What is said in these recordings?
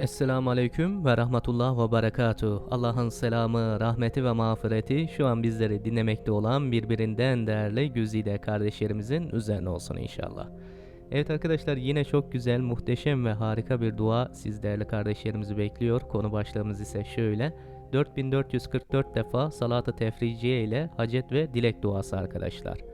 Esselamu Aleyküm ve Rahmetullah ve Berekatuhu. Allah'ın selamı, rahmeti ve mağfireti şu an bizleri dinlemekte olan birbirinden değerli güzide kardeşlerimizin üzerine olsun inşallah. Evet arkadaşlar yine çok güzel, muhteşem ve harika bir dua siz değerli kardeşlerimizi bekliyor. Konu başlığımız ise şöyle. 4444 defa salat-ı tefriciye ile hacet ve dilek duası arkadaşlar.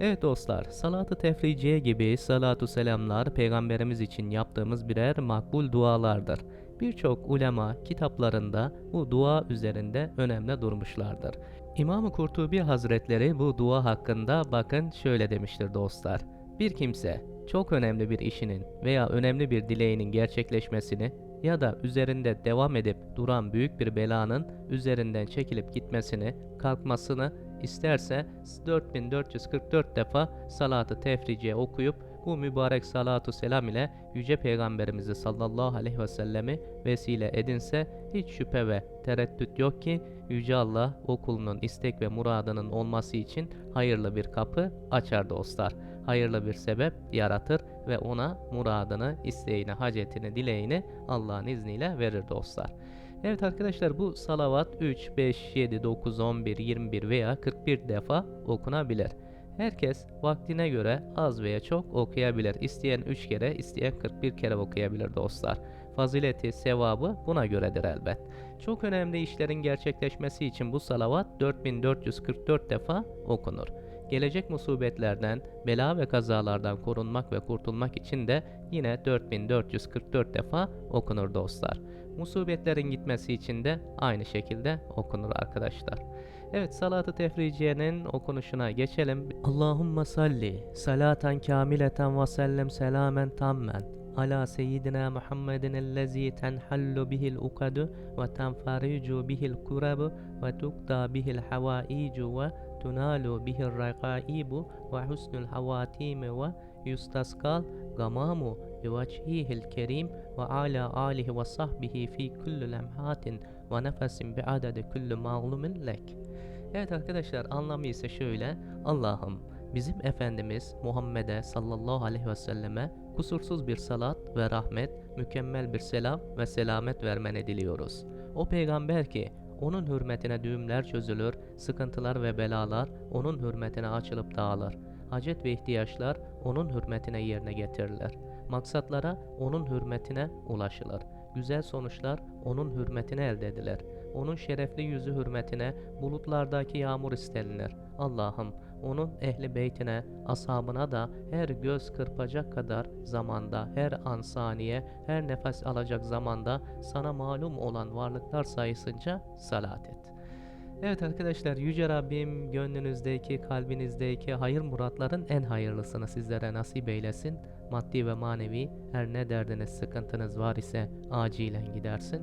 Evet dostlar, salat-ı tefriciye gibi salatu selamlar peygamberimiz için yaptığımız birer makbul dualardır. Birçok ulema kitaplarında bu dua üzerinde önemli durmuşlardır. İmam-ı Kurtubi Hazretleri bu dua hakkında bakın şöyle demiştir dostlar. Bir kimse çok önemli bir işinin veya önemli bir dileğinin gerçekleşmesini ya da üzerinde devam edip duran büyük bir belanın üzerinden çekilip gitmesini, kalkmasını isterse 4444 defa salatı tefriciye okuyup bu mübarek salatu selam ile Yüce Peygamberimizi sallallahu aleyhi ve sellemi vesile edinse hiç şüphe ve tereddüt yok ki Yüce Allah o kulunun istek ve muradının olması için hayırlı bir kapı açar dostlar. Hayırlı bir sebep yaratır ve ona muradını, isteğini, hacetini, dileğini Allah'ın izniyle verir dostlar. Evet arkadaşlar bu salavat 3, 5, 7, 9, 11, 21 veya 41 defa okunabilir. Herkes vaktine göre az veya çok okuyabilir. İsteyen 3 kere, isteyen 41 kere okuyabilir dostlar. Fazileti, sevabı buna göredir elbet. Çok önemli işlerin gerçekleşmesi için bu salavat 4444 defa okunur. Gelecek musibetlerden, bela ve kazalardan korunmak ve kurtulmak için de yine 4444 defa okunur dostlar. Musibetlerin gitmesi için de aynı şekilde okunur arkadaşlar. Evet salatı tefriciyenin okunuşuna geçelim. Allahümme salli salatan kamileten ve sellem selamen tammen ala seyyidina Muhammedin ellezî tenhallu bihil ukadu ve tenfaricu bihil kurabu ve tukda bihil havaicu ve tunalu bihil raqaibu ve husnul havatimi ve yustasqal gamamu biwajhihil kerim ve ala alihi ve sahbihi fi kulli lemhatin ve nefesin bi'adede kulli mağlumin lek. Evet arkadaşlar anlamı ise şöyle. Allah'ım bizim Efendimiz Muhammed'e sallallahu aleyhi ve selleme kusursuz bir salat ve rahmet, mükemmel bir selam ve selamet vermeni diliyoruz. O peygamber ki onun hürmetine düğümler çözülür, sıkıntılar ve belalar onun hürmetine açılıp dağılır. Hacet ve ihtiyaçlar onun hürmetine yerine getirilir. Maksatlara onun hürmetine ulaşılır. Güzel sonuçlar onun hürmetine elde edilir. Onun şerefli yüzü hürmetine bulutlardaki yağmur istenilir. Allah'ım onun ehli beytine, ashabına da her göz kırpacak kadar zamanda, her an saniye, her nefes alacak zamanda sana malum olan varlıklar sayısınca salat et. Evet arkadaşlar Yüce Rabbim gönlünüzdeki, kalbinizdeki hayır muratların en hayırlısını sizlere nasip eylesin. Maddi ve manevi her ne derdiniz, sıkıntınız var ise acilen gidersin.